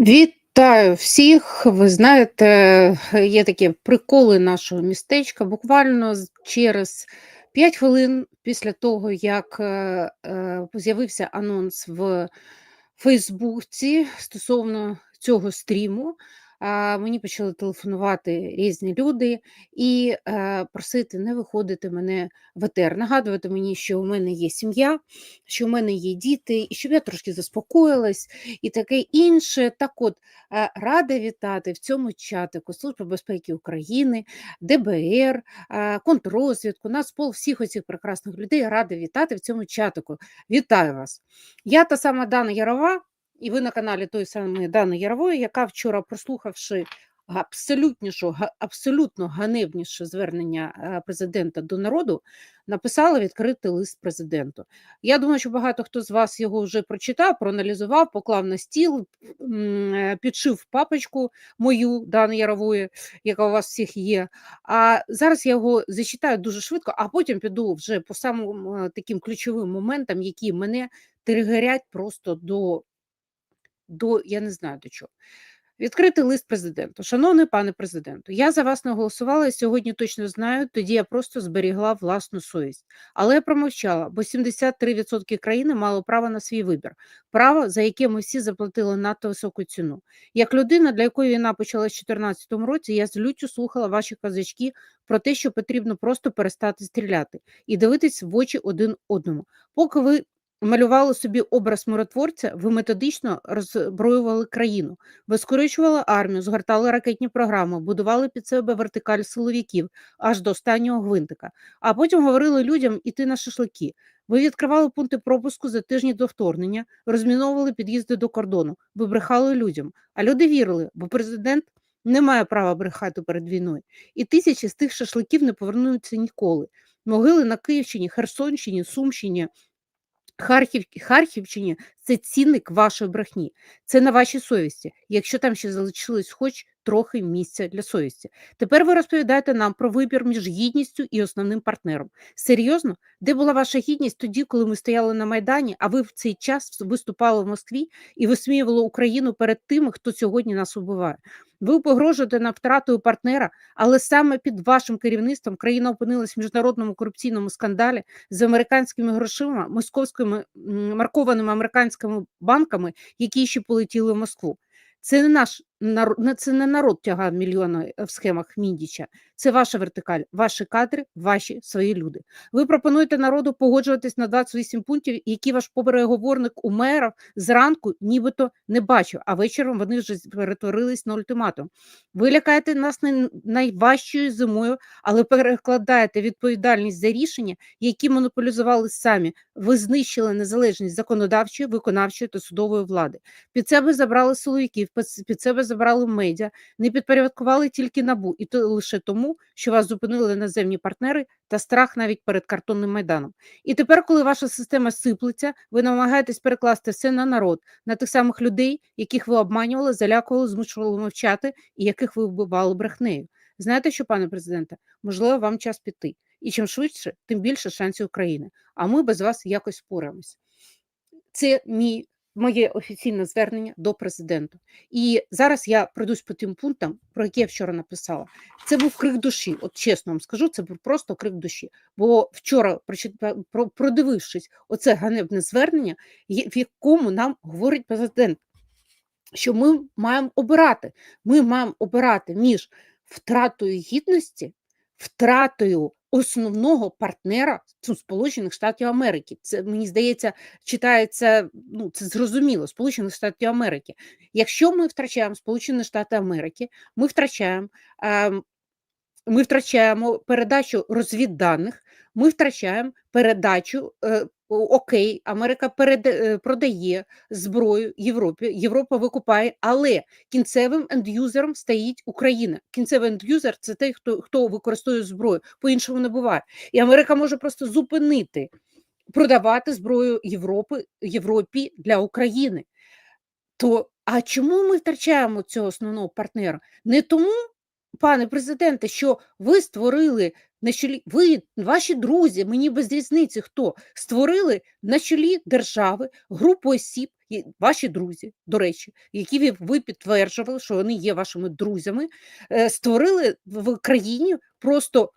Вітаю всіх! Ви знаєте, є такі приколи нашого містечка. Буквально через 5 хвилин після того, як е, е, з'явився анонс в Фейсбуці стосовно цього стріму, мені почали телефонувати різні люди і е, просити не виходити мене в етер, нагадувати мені, що у мене є сім'я, що у мене є діти, і щоб я трошки заспокоїлась і таке інше. Так от, е, рада вітати в цьому чатику Служба безпеки України, ДБР, е, контррозвідку, Нацпол, всіх оцих прекрасних людей рада вітати в цьому чатику. Вітаю вас! Я та сама Дана Ярова, і ви на каналі той самої Дани Ярової, яка вчора, прослухавши абсолютнішу, абсолютно ганебніше звернення е, президента до народу, написала відкритий лист президенту. Я думаю, що багато хто з вас його вже прочитав, проаналізував, поклав на стіл, е, підшив папочку мою Дани Ярової, яка у вас всіх є. А зараз я його зачитаю дуже швидко, а потім піду вже по самим е, таким ключовим моментам, які мене тригерять просто до, до я не знаю до чого. Відкритий лист президенту. Шановний пане президенту, я за вас не голосувала і сьогодні точно знаю, тоді я просто зберігла власну совість. Але я промовчала, бо 73% країни мало право на свій вибір, право, за яке ми всі заплатили надто високу ціну. Як людина, для якої війна почалась в 2014 році, я з люттю слухала ваші казачки про те, що потрібно просто перестати стріляти і дивитись в очі один одному. Поки ви малювали собі образ миротворця, ви методично роззброювали країну. Ви скорочували армію, згортали ракетні програми, будували під себе вертикаль силовиків аж до останнього гвинтика, а потім говорили людям іти на шашлики. Ви відкривали пункти пропуску за тижні до вторгнення, розміновували під'їзди до кордону, ви брехали людям, а люди вірили, бо президент не має права брехати перед війною. І тисячі з тих шашликів не повернуться ніколи. Могили на Київщині, Херсонщині, Сумщині, Харків, Харківщині це цінник вашої брехні. Це на вашій совісті, якщо там ще залишилось хоч трохи місця для совісті. Тепер ви розповідаєте нам про вибір між гідністю і основним партнером. Серйозно, де була ваша гідність тоді, коли ми стояли на Майдані, а ви в цей час виступали в Москві і висміювали Україну перед тими, хто сьогодні нас убиває? Ви погрожуєте нам втратою партнера, але саме під вашим керівництвом країна опинилась в міжнародному корупційному скандалі з американськими грошима, московськими маркованими американськими банками, які ще полетіли в Москву. Це не наш це не народ тягав мільйони е, в схемах Міндіча. Це ваша вертикаль, ваші кадри, ваші свої люди. Ви пропонуєте народу погоджуватись на 28 пунктів, які ваш переговорник у мерів зранку нібито не бачив, а вечором вони вже перетворились на ультиматум. Ви лякаєте нас най- найважчою зимою, але перекладаєте відповідальність за рішення, які монополізували самі. Ви знищили незалежність законодавчої, виконавчої та судової влади. Під себе забрали силовиків, під себе забрали медіа, не підпорядкували тільки набу, і то лише тому, що вас зупинили іноземні партнери та страх навіть перед картонним майданом. І тепер, коли ваша система сиплеться, ви намагаєтесь перекласти все на народ, на тих самих людей, яких ви обманювали, залякували, змушували мовчати і яких ви вбивали брехнею. Знаєте що, пане президенте, можливо, вам час піти. І чим швидше, тим більше шансів України. А ми без вас якось впораємось. Це мій моє офіційне звернення до президента. І зараз я пройдусь по тим пунктам, про які я вчора написала. Це був крик душі. От чесно вам скажу, це був просто крик душі. Бо вчора, продивившись оце ганебне звернення, в якому нам говорить президент, що ми маємо обирати. Ми маємо обирати між втратою гідності, втратою основного партнера Сполучених Штатів Америки. Це мені здається, читається, ну це зрозуміло, Сполучених Штатів Америки. Якщо ми втрачаємо Сполучені Штати Америки, ми втрачаємо. ем, ми втрачаємо передачу розвідданих, ми втрачаємо передачу. Окей, Америка переда- е, продає зброю Європі, Європа викупає, але кінцевим ендюзером стоїть Україна. Кінцевий ендюзер це той, хто, хто використовує зброю, по-іншому не буває. І Америка може просто зупинити продавати зброю Європи, Європі для України. То а чому ми втрачаємо цього основного партнера? Не тому, пане президенте, що ви створили на чолі, ви, ваші друзі, мені без різниці хто, створили на чолі держави групу осіб, ваші друзі, до речі, які ви, підтверджували, що вони є вашими друзями, е, створили в країні просто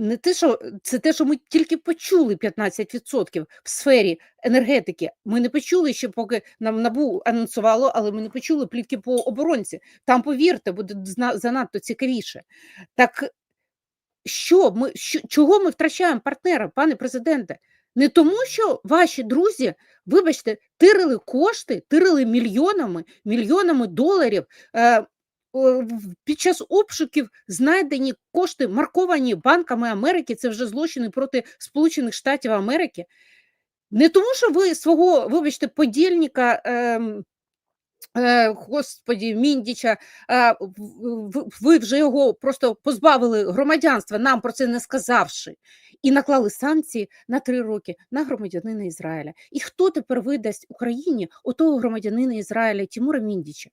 не те, що це те, що ми тільки почули 15% в сфері енергетики. Ми не почули ще, поки нам набу анонсувало, але ми не почули плітки по оборонці. Там, повірте, буде занадто цікавіше. Так що ми що, чого ми втрачаємо партнера, пане президенте? Не тому, що ваші друзі, вибачте, тирили кошти, тирили мільйонами, мільйонами доларів. Е, під час обшуків знайдені кошти, марковані банками Америки, це вже злочини проти Сполучених Штатів Америки. Не тому, що ви свого, вибачте, подільника, е, господі, Міндіча, е, ви вже його просто позбавили громадянства, нам про це не сказавши, і наклали санкції на три роки на громадянина Ізраїля. І хто тепер видасть Україні отого громадянина Ізраїля Тимура Міндіча?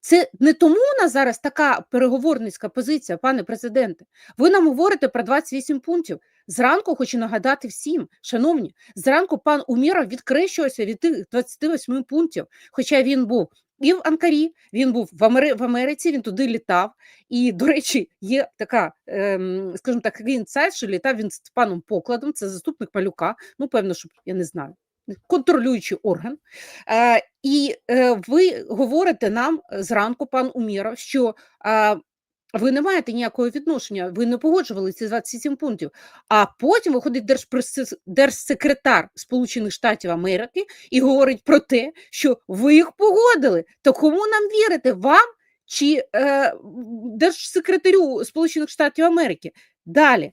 Це не тому у нас зараз така переговорницька позиція, пане президенте. Ви нам говорите про 28 пунктів. Зранку хочу нагадати всім, шановні, зранку пан Умєров відкрещувався від тих 28 пунктів, хоча він був і в Анкарі, він був в, Амери... в Америці, він туди літав. І, до речі, є така, ем, скажімо так, такий інсайт, що літав він з паном Покладом, це заступник Малюка, ну, певно, що я не знаю, контролюючий орган. Е, і е, ви говорите нам зранку, пан Уміров, що е, ви не маєте ніякого відношення, ви не погоджували ці 27 пунктів. А потім виходить держпрес- держсекретар Сполучених Штатів Америки і говорить про те, що ви їх погодили. То кому нам вірити? Вам чи е, держсекретарю Сполучених Штатів Америки? Далі.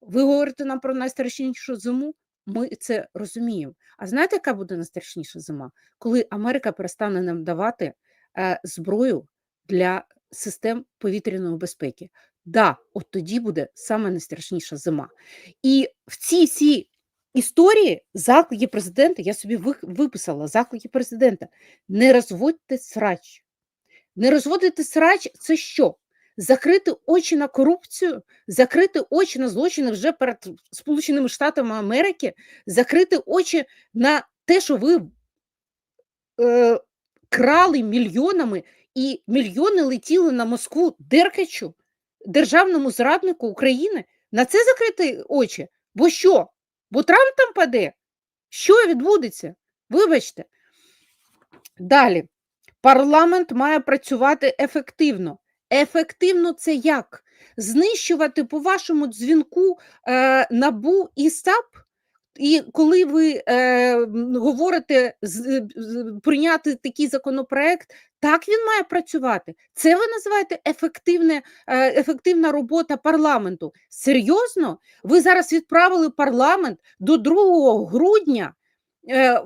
Ви говорите нам про найстрашнішу зиму. Ми це розуміємо. А знаєте, яка буде найстрашніша зима? Коли Америка перестане нам давати е, зброю для систем повітряної безпеки. Да, от тоді буде саме найстрашніша зима. І в цій всій історії заклики президента, я собі виписала заклики президента: не розводьте срач. Не розводити срач це що? Закрити очі на корупцію, закрити очі на злочини вже перед Сполученими Штатами Америки, закрити очі на те, що ви е, крали мільйонами, і мільйони летіли на Москву Деркачу, державному зраднику України. На це закрити очі. Бо що? Бо Трамп там паде? Що відбудеться? Вибачте. Далі. Парламент має працювати ефективно. Ефективно це як? Знищувати по вашому дзвінку е, набу і САП? І коли ви е, говорите з, прийняти такий законопроект, так він має працювати. Це ви називаєте ефективне, е, ефективна робота парламенту. Серйозно? Ви зараз відправили парламент до 2 грудня. Е,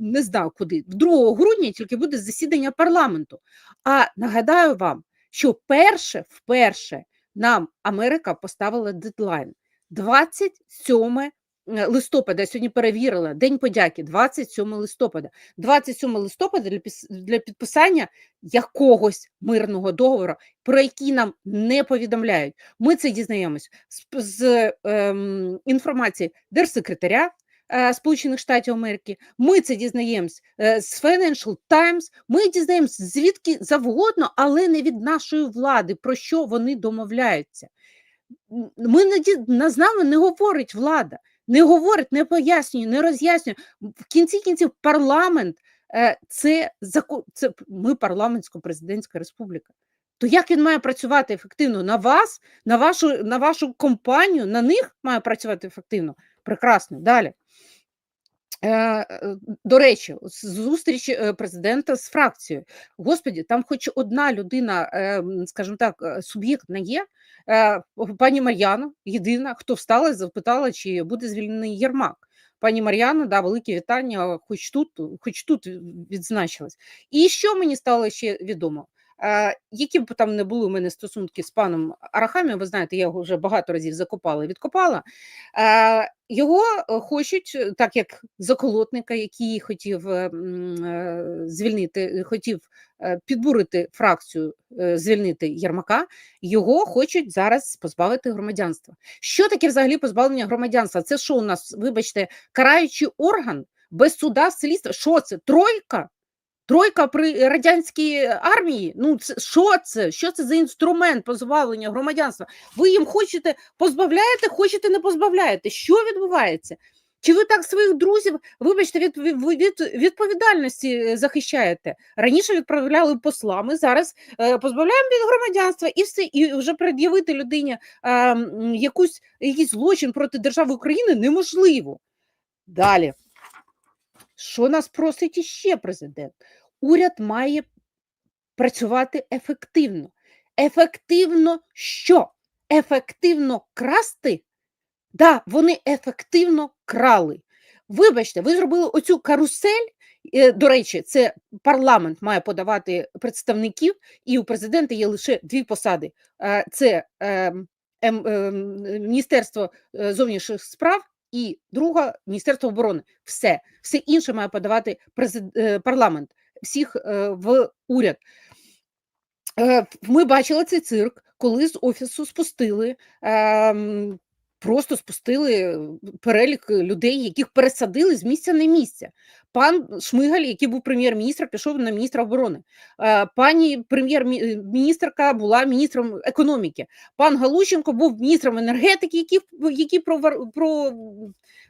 не знаю куди, 2 грудня тільки буде засідання парламенту. А нагадаю вам, що перше, вперше нам Америка поставила дедлайн 27 е, листопада. Я сьогодні перевірила День подяки, 27 листопада. 27 листопада для підписання якогось мирного договору, про який нам не повідомляють. Ми це дізнаємось з, з ем, інформації держсекретаря. Е, Сполучених Штатів Америки, ми це дізнаємось е, з Financial Times, ми дізнаємось звідки завгодно, але не від нашої влади, про що вони домовляються. Ми не з нами не говорить влада, не говорить, не пояснює, не роз'яснює. В кінці кінців парламент е, це це ми парламентсько-президентська республіка. То як він має працювати ефективно на вас, на вашу, на вашу компанію, на них має працювати ефективно? Прекрасно. Далі. Е, е, До речі, зустріч е, президента з фракцією. Господі, там хоч одна людина, скажімо так, суб'єктна є. Пані Мар'яна, єдина, хто встала і запитала, чи буде звільнений Єрмак. Пані Мар'яна, да, велике вітання, хоч тут, хоч тут відзначилась. І що мені стало ще відомо? Е, Які б там не були у мене стосунки з паном Арахамі, ви знаєте, я його вже багато разів закопала і відкопала. Е, Його е, хочуть, так як заколотника, який хотів звільнити, хотів підбурити фракцію, звільнити Єрмака, його хочуть зараз позбавити громадянства. Що таке взагалі позбавлення громадянства? Це що у нас, вибачте, караючий орган? без суда, слідства. Що це? Тройка? Тройка при радянській армії? Ну, це що це? Що це за інструмент позбавлення громадянства? Ви їм хочете позбавляєте, хочете не позбавляєте. Що відбувається? Чи ви так своїх друзів, вибачте, від, від, від відповідальності е, захищаєте? Раніше відправляли послами, зараз е, позбавляємо від громадянства і все, і вже пред'явити людині е, якусь, якийсь злочин проти держави України неможливо. Далі. Що нас просить іще президент? Уряд має працювати ефективно. Ефективно що? Ефективно красти? Да, вони ефективно крали. Вибачте, ви зробили оцю карусель. е, До речі, це парламент має подавати представників, і у президента є лише дві посади: Е, це ем, ем, ем, Міністерство е, зовнішніх справ і друга Міністерство оборони. Все, все інше має подавати парламент, всіх е, в уряд. Е, Ми бачили цей цирк, коли з офісу спустили. ем, Просто спустили перелік людей, яких пересадили з місця на місце. Пан Шмигаль, який був прем'єр-міністром, пішов на міністра оборони. Е, Пані прем'єр-міністрка була міністром економіки. Пан Галущенко був міністром енергетики, який, який провар, про,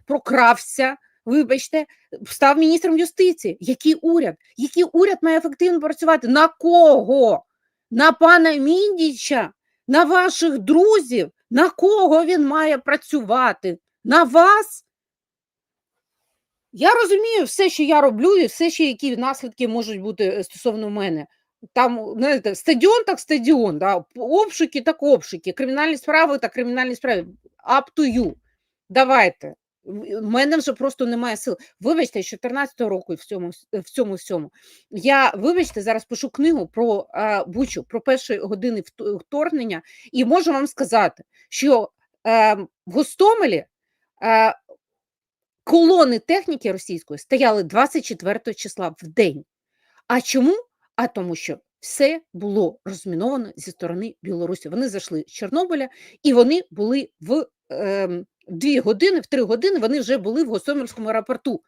прокрався. Вибачте, став міністром юстиції. Який уряд? Який уряд має ефективно працювати? На кого? На пана Міндіча, на ваших друзів. На кого він має працювати? На вас? Я розумію все, що я роблю, і все, що які наслідки можуть бути е, стосовно мене. Там, знаєте, стадіон так стадіон, да? обшуки так обшуки, кримінальні справи так кримінальні справи. Up to you. Давайте. У мене вже просто немає сил. Вибачте, з 14 року в цьому в цьому всьому. Я, вибачте, зараз пишу книгу про а, Бучу, про перші години вторгнення, і можу вам сказати, що е, в Гостомелі е, колони техніки російської стояли 24 числа в день. А чому? А тому що все було розміновано зі сторони Білорусі. Вони зайшли з Чорнобиля і вони були в е, дві години, в три години вони вже були в Гостомельському аеропорту.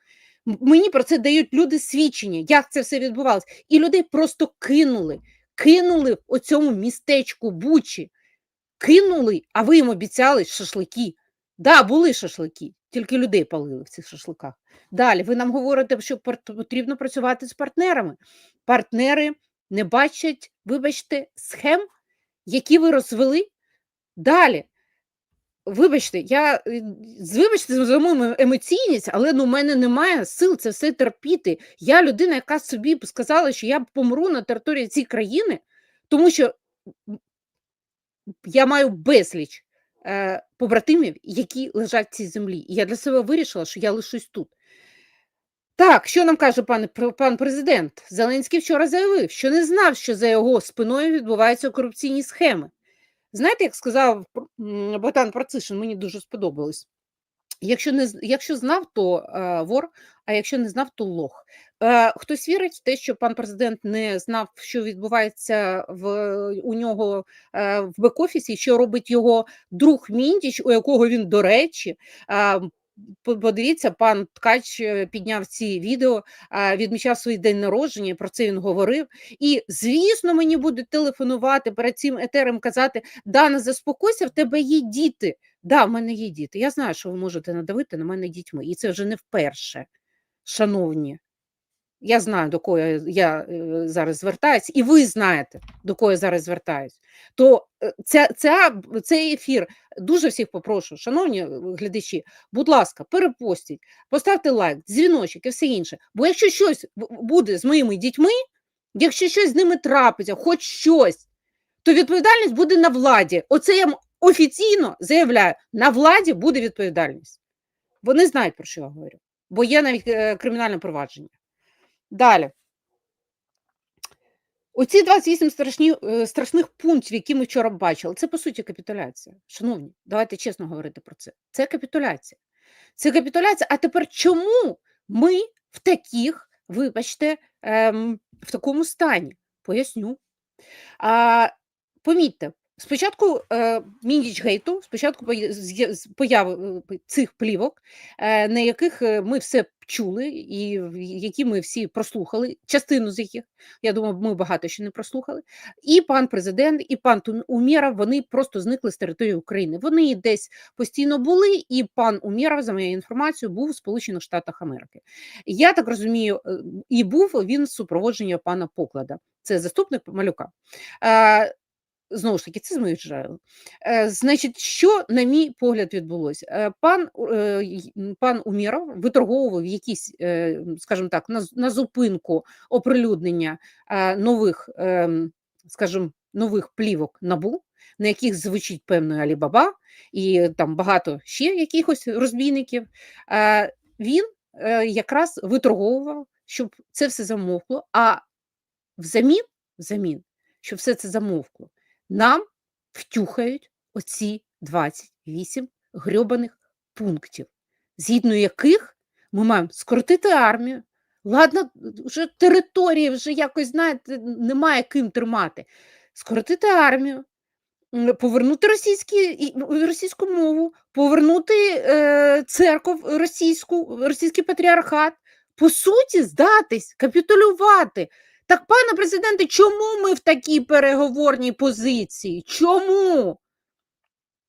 Мені про це дають люди свідчення, як це все відбувалося. І людей просто кинули, кинули у цьому містечку Бучі, кинули, а ви їм обіцяли шашлики. Да, були шашлики, тільки людей палили в цих шашликах. Далі ви нам говорите, що потрібно працювати з партнерами. Партнери не бачать, вибачте, схем, які ви розвели. Далі. Вибачте, я вибачте за мою емоційність, але ну, в мене немає сил це все терпіти. Я людина, яка собі сказала, що я помру на території цієї країни, тому що я маю безліч е, побратимів, які лежать в цій землі. І я для себе вирішила, що я лишусь тут. Так, що нам каже пан, пан президент? Зеленський вчора заявив, що не знав, що за його спиною відбуваються корупційні схеми. Знаєте, як сказав Богдан Процишин, мені дуже сподобалось. Якщо не якщо знав, то е, вор, а якщо не знав, то лох. Е, хтось вірить в те, що пан президент не знав, що відбувається в у нього е, в бек-офісі, що робить його друг Міндіч, у якого він, до речі, е, Подивіться, пан Ткач е, підняв ці відео, відмічав свій день народження. Про це він говорив. І звісно, мені будуть телефонувати перед цим етером, казати: Дана, заспокойся, в тебе є діти. Да, в мене є діти. Я знаю, що ви можете надавити на мене дітьми, і це вже не вперше, шановні. Я знаю, до кого я е, зараз звертаюся, і ви знаєте, до кого я зараз звертаюсь. То е, ця, ця, цей ефір дуже всіх попрошу, шановні е, глядачі, будь ласка, перепостіть, поставте лайк, дзвіночок і все інше. Бо якщо щось буде з моїми дітьми, якщо щось з ними трапиться, хоч щось, то відповідальність буде на владі. Оце я офіційно заявляю: на владі буде відповідальність. Вони знають, про що я говорю, бо є навіть кримінальне провадження. Далі. Оці 28 страшні, е, страшних пунктів, які ми вчора бачили, це по суті капітуляція. Шановні, давайте чесно говорити про це. Це капітуляція. Це капітуляція. А тепер чому ми в таких, вибачте, ем, в такому стані? Поясню. А, Помітьте, Спочатку е, Міндічгейту, спочатку появи е, цих плівок, е, на яких е, ми все чули, і які ми всі прослухали, частину з яких, я думаю, ми багато ще не прослухали. І пан президент, і пан Умєров, вони просто зникли з території України. Вони десь постійно були, і пан Умєров, за моєю інформацією, був у Сполучених Штатах Америки. Я так розумію, е, і був він з супроводження пана Поклада. Це заступник Малюка. Знову ж таки, це джерел. Е, Значить, що, на мій погляд, відбулося? Е, Пан, е, пан Умєров виторговував якісь, е, скажімо так, на, зупинку оприлюднення нових, скажімо, нових плівок набу, на яких звучить певний Алібаба, і там багато ще якихось розбійників. Він якраз виторговував, щоб це все замовкло, а взамін, взамін, щоб все це замовкло, нам втюхають оці 28 грьобаних пунктів, згідно яких ми маємо скоротити армію. Ладно, вже території вже якось, знаєте, немає ким тримати. Скоротити армію, повернути російські, російську мову, повернути е, церков російську, російський патріархат, по суті, здатись, капітулювати. Так, пане президенте, чому ми в такій переговорній позиції? Чому?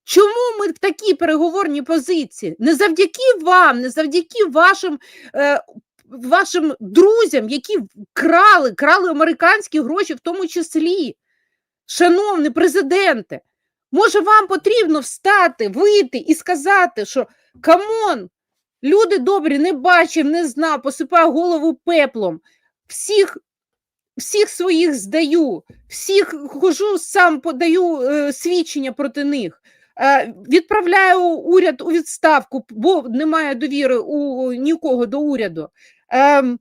Чому ми в такій переговорній позиції? Не завдяки вам, не завдяки вашим, е, вашим друзям, які крали, крали американські гроші, в тому числі. Шановний президенте, може вам потрібно встати, вийти і сказати, що камон, люди добрі, не бачив, не знав, посипаю голову пеплом. Всіх всіх своїх здаю, всіх хожу, сам подаю е, свідчення проти них. Е, відправляю уряд у відставку, бо немає довіри у нікого до уряду. Ем,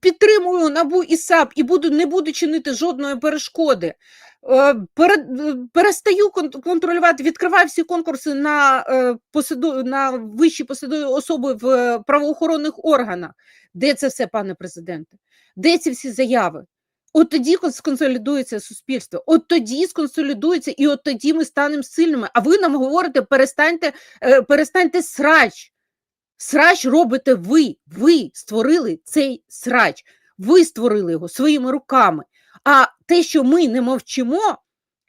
підтримую набу і САП і буду не буду чинити жодної перешкоди. Е, е, перестаю контролювати, відкриваю всі конкурси на, е, посаду, на вищі посадові особи в правоохоронних органах. Де це все, пане президенте? Де ці всі заяви? От тоді сконсолідується суспільство, от тоді сконсолідується, і от тоді ми станемо сильними. А ви нам говорите, перестаньте, перестаньте срач. Срач робите ви. Ви створили цей срач. Ви створили його своїми руками. А те, що ми не мовчимо,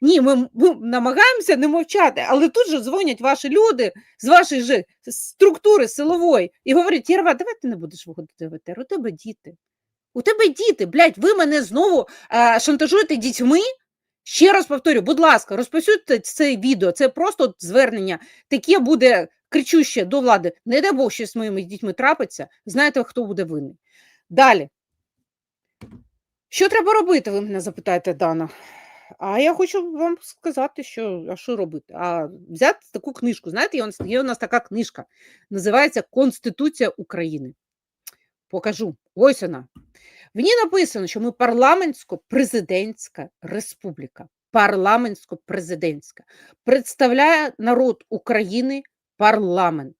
ні, ми, ми намагаємося не мовчати, але тут же дзвонять ваші люди з вашої же структури силової і говорять: Єрва, давай ти не будеш виходити в ЕТР, у тебе діти. У тебе діти, блядь, ви мене знову е, шантажуєте дітьми. Ще раз повторю, будь ласка, розповсюдьте це відео. Це просто звернення. Таке буде кричуще до влади. Не дай Бог, що з моїми дітьми трапиться. Знаєте, хто буде винний. Далі. Що треба робити, ви мене запитаєте, Дана. А я хочу вам сказати, що а що робити? А взяти таку книжку. Знаєте, є у нас, така книжка, називається Конституція України. Покажу. Ось вона. В ній написано, що ми парламентсько-президентська республіка. Парламентсько-президентська. Представляє народ України парламент.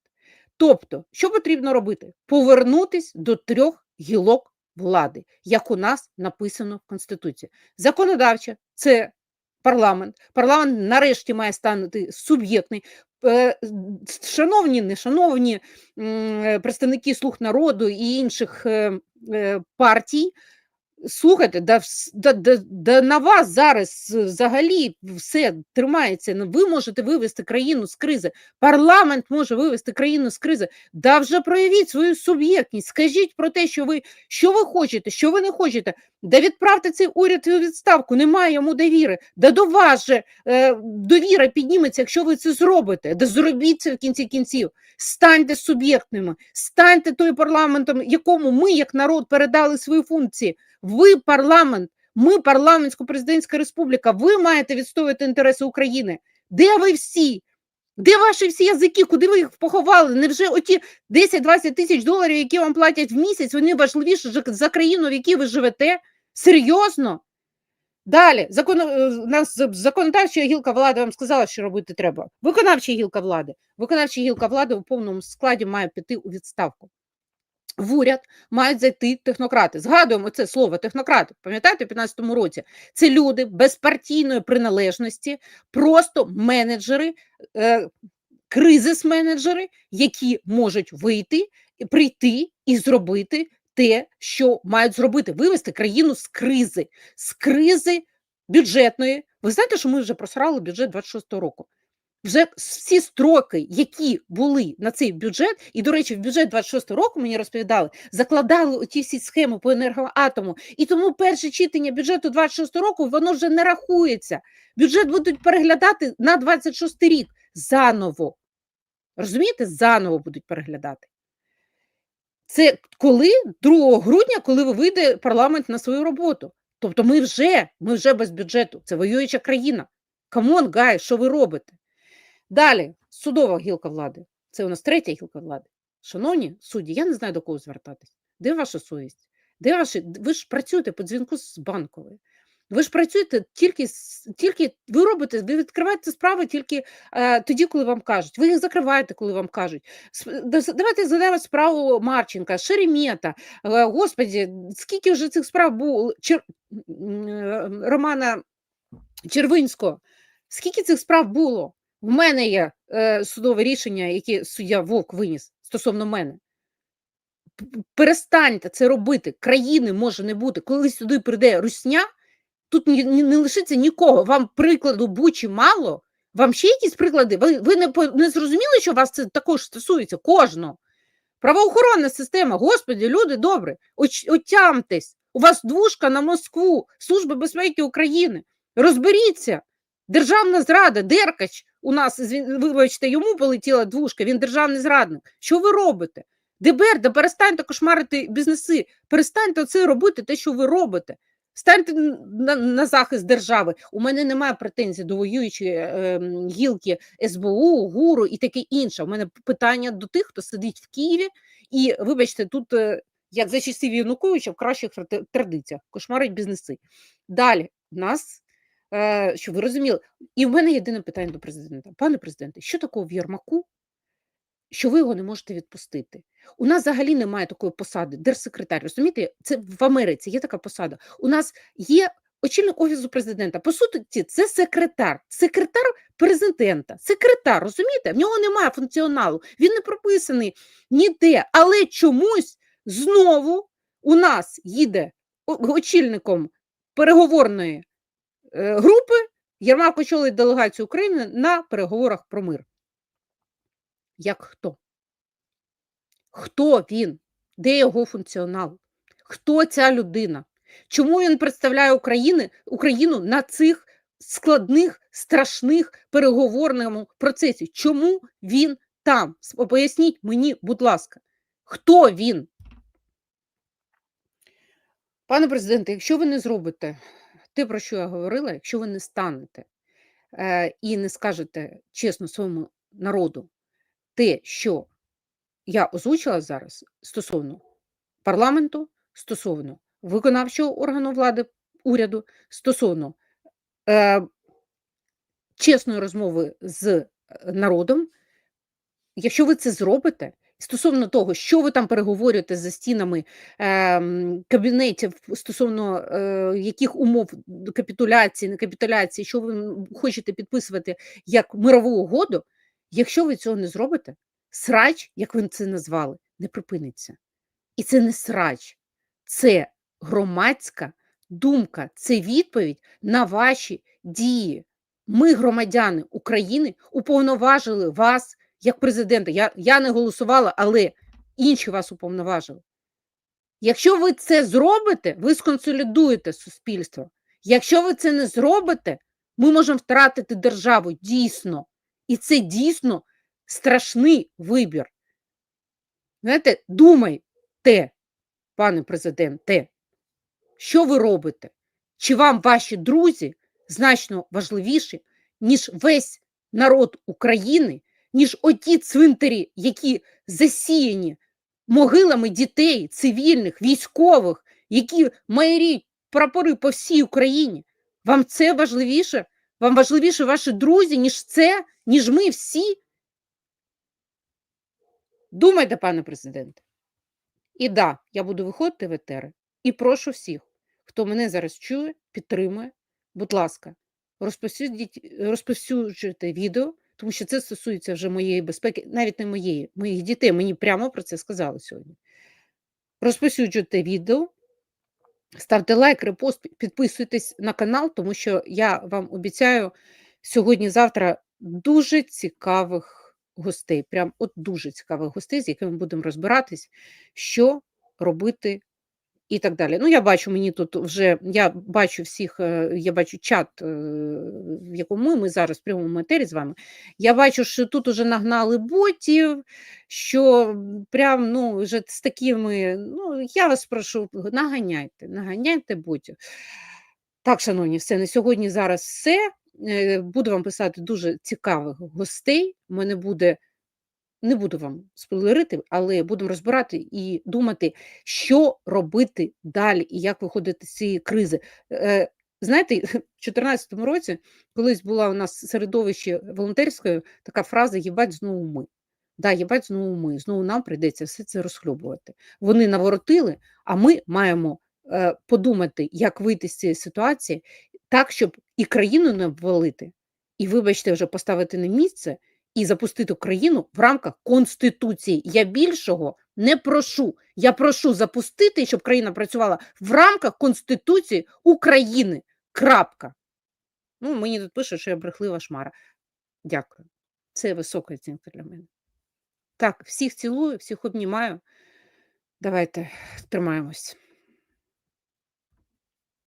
Тобто, що потрібно робити? Повернутись до трьох гілок влади, як у нас написано в Конституції. Законодавча це парламент. Парламент нарешті має стати суб'єктний. Е, Шановні, нешановні е, представники слуг народу і інших е, партій. Слухайте, да, да, да, да на вас зараз е, взагалі все тримається. Ну, Ви можете вивести країну з кризи. Парламент може вивести країну з кризи. Да вже проявіть свою суб'єктність. Скажіть про те, що ви що ви хочете, що ви не хочете. Да відправте цей уряд у відставку. Немає йому довіри. Да до вас же е, довіра підніметься, якщо ви це зробите. Да зробіть це в кінці кінців. Станьте суб'єктними, станьте той парламентом, якому ми, як народ, передали свої функції. Ви парламент, ми парламентсько-президентська республіка. Ви маєте відстоювати інтереси України. Де ви всі? Де ваші всі язики? Куди ви їх поховали? Невже оті 10-20 тисяч доларів, які вам платять в місяць, вони важливіші за- країну, в якій ви живете? Серйозно? Далі, закон, е, нас законодавча гілка влади вам сказала, що робити треба. Виконавча гілка влади. Виконавча гілка влади у повному складі має піти у відставку. В уряд мають зайти технократи. Згадуємо це слово технократи. Пам'ятаєте, в 2015 році це люди без партійної приналежності, просто менеджери, е, кризис-менеджери, які можуть вийти, прийти і зробити те, що мають зробити, вивести країну з кризи, з кризи бюджетної. Ви знаєте, що ми вже просрали бюджет 26-го року. Вже всі строки, які були на цей бюджет, і, до речі, в бюджет 26 року мені розповідали, закладали оті всі схеми по енергоатому. І тому перше читання бюджету 26 року воно вже не рахується. Бюджет будуть переглядати на 26 рік заново. Розумієте, заново будуть переглядати. Це коли 2 грудня, коли вийде парламент на свою роботу. Тобто ми вже, ми вже без бюджету. Це воююча країна. Камон, гай, що ви робите? Далі, судова гілка влади. Це у нас третя гілка влади. Шановні судді, я не знаю до кого звертатись. Де ваша совість? Де ваші? Ви ж працюєте по дзвінку з банкової. Ви ж працюєте тільки тільки ви робите, ви відкриваєте справи тільки е, тоді, коли вам кажуть. Ви їх закриваєте, коли вам кажуть. Давайте згадаємо справу Марченка, Шеремета. Е, Господі, скільки вже цих справ було Чер... Романа Червинського? Скільки цих справ було? В мене є е, судове рішення, яке суддя Вовк виніс стосовно мене. Перестаньте це робити. Країни може не бути. Коли сюди прийде русня, тут не, не лишиться нікого. Вам прикладу Бучі мало. Вам ще якісь приклади? Ви ви не не зрозуміли, що вас це також стосується кожного. Правоохоронна система, господі, люди добре, отямтесь. У вас двушка на Москву, Служба безпеки України. Розберіться. Державна зрада, Деркач у нас, вибачте, йому полетіла двушка, він державний зрадник. Що ви робите? ДБР, да перестаньте кошмарити бізнеси, перестаньте це робити, те, що ви робите. Станьте на, на захист держави. У мене немає претензій до воюючої е, гілки СБУ, ГУРу і таке інше. У мене питання до тих, хто сидить в Києві, і вибачте, тут, е, як за часів Януковича, в кращих традиціях кошмарить бізнеси. Далі нас щоб ви розуміли. І в мене єдине питання до президента. Пане президенте, що такого в Єрмаку, що ви його не можете відпустити? У нас взагалі немає такої посади, держсекретар. Розумієте, це в Америці є така посада. У нас є очільник офісу президента. По суті, це секретар, секретар президента, секретар, розумієте? В нього немає функціоналу, він не прописаний ніде, але чомусь знову у нас їде очільником переговорної Е, групи Єрмак очолить делегацію України на переговорах про мир. Як хто? Хто він? Де його функціонал? Хто ця людина? Чому він представляє України, Україну на цих складних, страшних переговорному процесі? Чому він там? Поясніть мені, будь ласка, хто він? Пане президенте, якщо ви не зробите те, про що я говорила, якщо ви не станете е, і не скажете чесно своєму народу те, що я озвучила зараз стосовно парламенту, стосовно виконавчого органу влади уряду, стосовно е, чесної розмови з е, народом, якщо ви це зробите, Стосовно того, що ви там переговорюєте за стінами е, кабінетів стосовно е, яких умов капітуляції, не капітуляції, що ви хочете підписувати як мирову угоду, якщо ви цього не зробите, срач, як ви це назвали, не припиниться. І це не срач, це громадська думка, це відповідь на ваші дії. Ми, громадяни України, уповноважили вас як президента. Я, Я не голосувала, але інші вас уповноважили. Якщо ви це зробите, ви сконсолідуєте суспільство. Якщо ви це не зробите, ми можемо втратити державу дійсно. І це дійсно страшний вибір. Знаєте, думайте, пане президенте, що ви робите? Чи вам ваші друзі значно важливіші, ніж весь народ України, ніж оті цвинтарі, які засіяні могилами дітей, цивільних, військових, які майоріють прапори по всій Україні. Вам це важливіше? Вам важливіше ваші друзі, ніж це, ніж ми всі? Думайте, пане президенте. І да, я буду виходити в етери і прошу всіх, хто мене зараз чує, підтримує, будь ласка, розповсюджуйте відео, тому що це стосується вже моєї безпеки, навіть не моєї, моїх дітей. Мені прямо про це сказали сьогодні. Розповсюджуйте відео, ставте лайк, репост, підписуйтесь на канал, тому що я вам обіцяю сьогодні-завтра дуже цікавих гостей, прям от дуже цікавих гостей, з якими будемо розбиратись, що робити і так далі. Ну, я бачу, мені тут вже я бачу всіх, е, я бачу чат, е, в якому ми зараз в прямому етері з вами. Я бачу, що тут уже нагнали ботів, що прям ну, вже з такими. Ну, я вас прошу, наганяйте, наганяйте ботів. Так, шановні, все на сьогодні зараз все. Е, Буду вам писати дуже цікавих гостей. У мене буде не буду вам спойлерити, але будемо розбирати і думати, що робити далі і як виходити з цієї кризи. Е, знаєте, в 2014 році колись була у нас середовище волонтерське така фраза «Єбать знову ми». Да, єбать знову ми, знову нам прийдеться все це розхльобувати. Вони наворотили, а ми маємо е, подумати, як вийти з цієї ситуації так, щоб і країну не обвалити, і, вибачте, вже поставити на місце і запустити країну в рамках Конституції. Я більшого не прошу. Я прошу запустити, щоб країна працювала в рамках Конституції України. Крапка. Ну, мені тут пишуть, що я брехлива шмара. Дякую. Це висока оцінка для мене. Так, всіх цілую, всіх обнімаю. Давайте тримаємось.